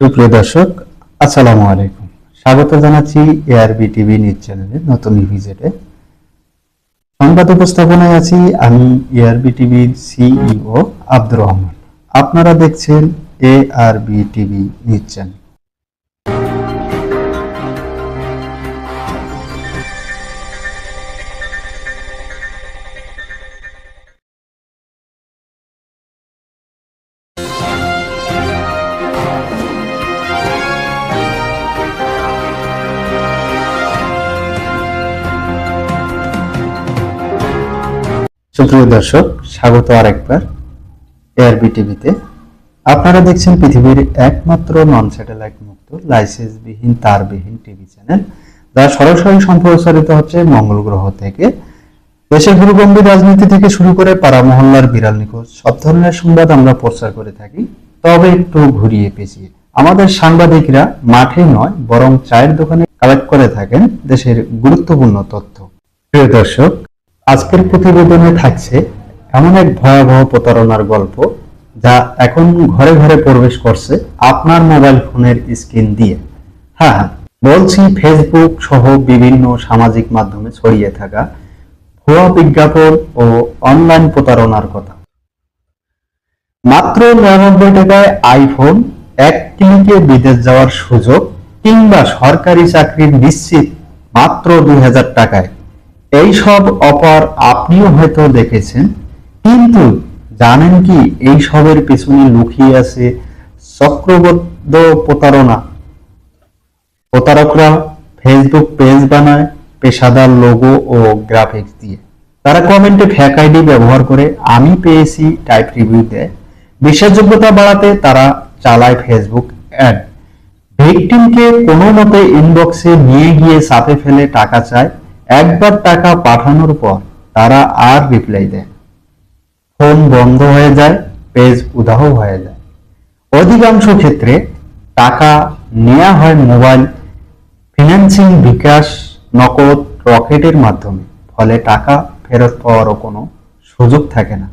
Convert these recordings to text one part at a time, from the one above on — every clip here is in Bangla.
সুপ্রিয় দর্শক, আসসালামু আলাইকুম। স্বাগত জানাচ্ছি এআরবি টিভি নিউজ চ্যানেলের নতুন ভিজিটে সংবাদ উপস্থাপনায় আছি আমি এআরবি টিভির সিইও আব্দুর রহমান। আপনারা দেখছেন এআরবি টিভি নিউজ চ্যানেল সুপ্রিয় দর্শক, স্বাগত আরেকবার এআরবি টিভিতে আপনারা দেখছেন পৃথিবীর একমাত্র নন স্যাটেলাইট মুক্ত, লাইসেন্সবিহীন, তারবিহীন টিভি চ্যানেল যা সরাসরি সম্প্রচারিত হচ্ছে মঙ্গল গ্রহ থেকে। দেশের গুরুগম্ভীর রাজনীতি থেকে শুরু করে পাড়া মহল্লার বিড়াল নিখোঁজ, সব ধরনের সংবাদ আমরা প্রচার করে থাকি। তবে একটু ঘুরিয়ে পেঁচিয়ে, আমাদের সাংবাদিকরা মাঠে নয়, বরং চায়ের দোকানে কালেক্ট করে থাকেন দেশের গুরুত্বপূর্ণ তথ্য। প্রিয় দর্শক আজকের প্রতিবেদনে থাকছে এমন এক ভয়াবহ প্রতারণার গল্প যা এখন ঘরে ঘরে প্রবেশ করছে আপনার মোবাইল ফোনের স্ক্রিন দিয়ে। হ্যাঁ হ্যাঁ, বলছি ফেসবুক সহ বিভিন্ন সামাজিক মাধ্যমে ছড়িয়ে থাকা ভুয়া বিজ্ঞাপন ও অনলাইন প্রতারণার কথা। মাত্র নিরানব্বই টাকায় আইফোন এক ক্লিকে বিদেশ যাওয়ার সুযোগ কিংবা সরকারি চাকরির নিশ্চিত মাত্র দুই হাজার টাকায়। এই সব অফার আপনিও হয়তো দেখেছেন, কিন্তু জানেন কি এই সবের পেছনে লুকিয়ে আছে চক্রবদ্ধ প্রতারণা। প্রতারকরা ফেসবুক পেজ বানায়, পেশাদার লোগো ও গ্রাফিক্স দিয়ে। তারা কমেন্টে ফ্যাক আইডি ব্যবহার করে, আমি পেয়েছি টাইপ রিভিউ দেয়। বিশ্বাসযোগ্যতা বাড়াতে তারা চালায় ফেসবুক অ্যাড ভিকটিমকে কোনো মতে ইনবক্সে নিয়ে গিয়ে চাপে ফেলে টাকা চায় একবার টাকা পাঠানোর পর তারা আর রিপ্লাই দেয় ফোন বন্ধ হয়ে যায় পেজ উদাহ হয়ে যায়। অধিকাংশ ক্ষেত্রে টাকা নেওয়া হয় মোবাইল ফিনান্সিং বিকাশ নকদ রকেটের মাধ্যমে। ফলে টাকা ফেরত পাওয়ারও কোনো সুযোগ থাকে না।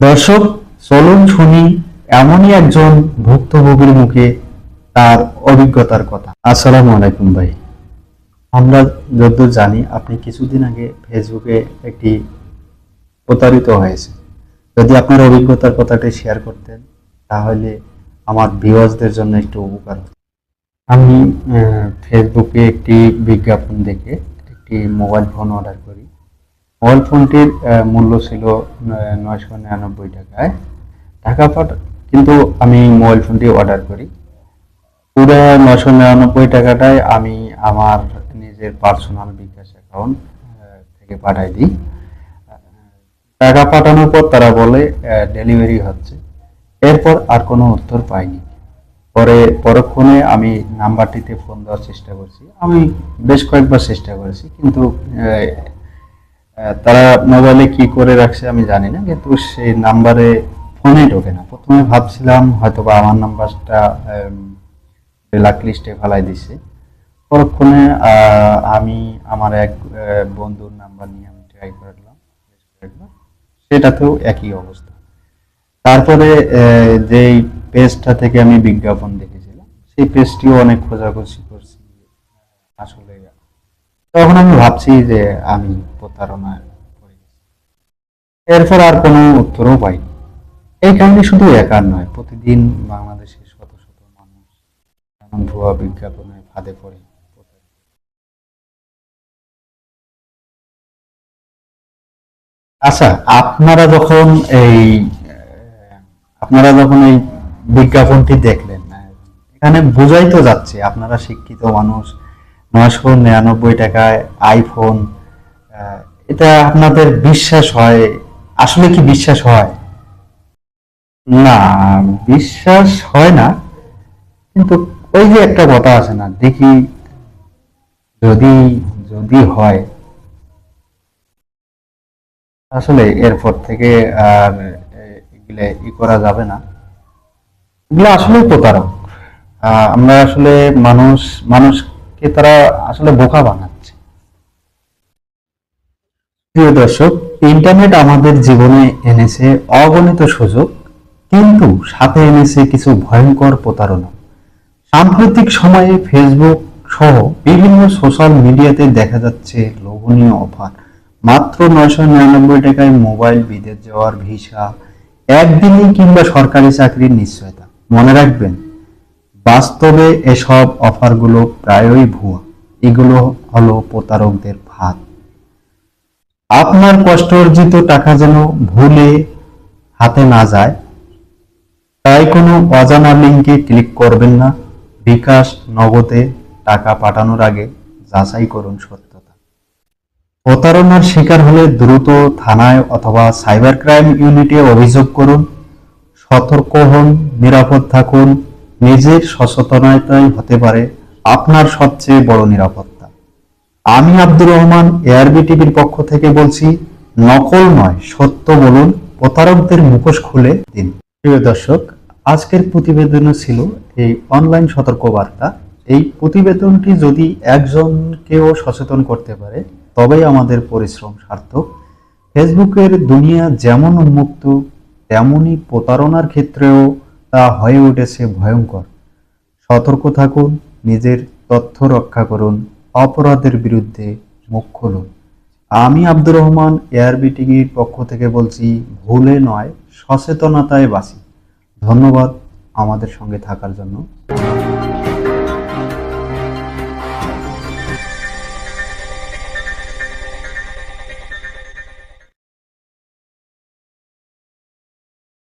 দর্শক, চলুন শুনি এমনই একজন ভুক্তভোগীর মুখে তার অভিজ্ঞতার কথা। আসসালামু আলাইকুম ভাই। আমরা যতদূর জানি, আপনি কিছুদিন আগে ফেসবুকে একটি প্রতারিত হয়েছে যদি আপনার অভিজ্ঞতার কথাটি শেয়ার করতেন, তাহলে আমার ভিউয়ার্সদের জন্য একটু উপকার হতো। আমি ফেসবুকে একটি বিজ্ঞাপন দেখে একটি মোবাইল ফোন অর্ডার করি। মোবাইল ফোনটির মূল্য ছিল নয়শো নিরানব্বই টাকায়। টাকা পাঠ, কিন্তু আমি মোবাইল ফোনটি অর্ডার করি। পুরো নশো নিরানব্বই টাকাটাই আমি আমার নিজের পার্সোনাল বিকাশ অ্যাকাউন্ট থেকে পাঠাই দিই। টাকা পাঠানোর পর তারা বলে ডেলিভারি হচ্ছে। এরপর আর কোনো উত্তর পাইনি। পরে, পরক্ষণে আমি নাম্বারটিতে ফোন দেওয়ার চেষ্টা করছি। আমি বেশ কয়েকবার চেষ্টা করেছি, কিন্তু তারা মোবাইলে কি করে রাখছে আমি জানি না, কিন্তু সেই নাম্বারে ফোনে ঢোকে না। প্রথমে ভাবছিলাম হয়তো বা আমার নাম্বারটা ব্ল্যাক লিস্টে ফেলাই দিছে। পরক্ষণে আমি আমার এক বন্ধুর নাম্বার নিয়ে আমি ট্রাই করলাম। সেটাতেও একই অবস্থা। তারপরে যেই পেজটা থেকে আমি বিজ্ঞাপন দেখেছিলাম, সেই পেজটিও অনেক খোঁজাখুঁজি করছি, আসলে তখন আমি ভাবছি যে আমি প্রতারণা এরপর আর কোনো উত্তরও পাইনি। এই কাহিনী শুধু একার নয়, প্রতিদিন বাংলাদেশের শত শত মানুষ ভুয়া বিজ্ঞাপনের ফাঁদে পড়ে। আচ্ছা আপনারা যখন এই, আপনারা যখন এই বিজ্ঞাপনটি দেখলেন, এখানে বোঝাই তো যাচ্ছে আপনারা শিক্ষিত মানুষ, নয়শো নিরানব্বই টাকায় আইফোন এটা আপনাদের বিশ্বাস হয়? আসলে কি বিশ্বাস হয়? না, বিশ্বাস হয় না, কিন্তু ওই যে একটা কথা আছে না, দেখি যদি যদি হয়। আসলে এরপর থেকে আর এগুলো ই করা যাবে না। এগুলো আসলে প্রতারক। আমরা আসলে মানুষ, মানুষকে তারা আসলে বোকা বানাচ্ছে। প্রিয় দর্শক, ইন্টারনেট আমাদের জীবনে এনেছে অগণিত সুযোগ, কিন্তু সাথে এনেছে কিছু ভয়ঙ্কর প্রতারণা। সাম্প্রতিক সময়ে ফেসবুক সহ বিভিন্ন সোশ্যাল মিডিয়াতে দেখা যাচ্ছে লোভনীয় অফার। মাত্র নয়শো নিরানব্বই টাকায় মোবাইল, বিদেশ যাওয়ার ভিসা একদিনে কিংবা সরকারি চাকরির নিশ্চয়তা। মনে রাখবেন, বাস্তবে এসব অফারগুলো প্রায়ই ভুয়া। এগুলো হলো প্রতারকদের ভাত। আপনার কষ্ট অর্জিত টাকা যেন ভুলে হাতে না যায়, তাই কোনো অজানা লিঙ্কে ক্লিক করবেন না। বিকাশ নগদে টাকা পাঠানোর আগে যাচাই করুন সত্যতা প্রতারণার শিকার হলে দ্রুত থানায় অথবা সাইবার ক্রাইম ইউনিটে অভিযোগ করুন, সতর্ক হন, নিরাপদ থাকুন, নিজের সচেতনতাই হতে পারে আপনার সবচেয়ে বড় নিরাপত্তা। আমি আব্দুর রহমান এআরবি টিভির পক্ষ থেকে বলছি, নকল নয়, সত্য বলুন, প্রতারকদের মুখোশ খুলে দিন। প্রিয় দর্শক, আজকের প্রতিবেদনে ছিল এই অনলাইন সতর্কবার্তা। এই প্রতিবেদনটি যদি একজনকেও সচেতন করতে পারে তবেই আমাদের পরিশ্রম সার্থক। ফেসবুকের দুনিয়া যেমন উন্মুক্ত তেমনি প্রতারণার ক্ষেত্রেও তা হয়ে উঠেছে ভয়ঙ্কর। সতর্ক থাকুন, নিজের তথ্য রক্ষা করুন, অপরাধের বিরুদ্ধে মুখ খুলুন। আমি আব্দুর রহমান এআরবি টিভির পক্ষ থেকে বলছি, ভুলে নয়, সচেতনতায় বাঁচি ধন্যবাদ আমাদের সঙ্গে থাকার জন্য।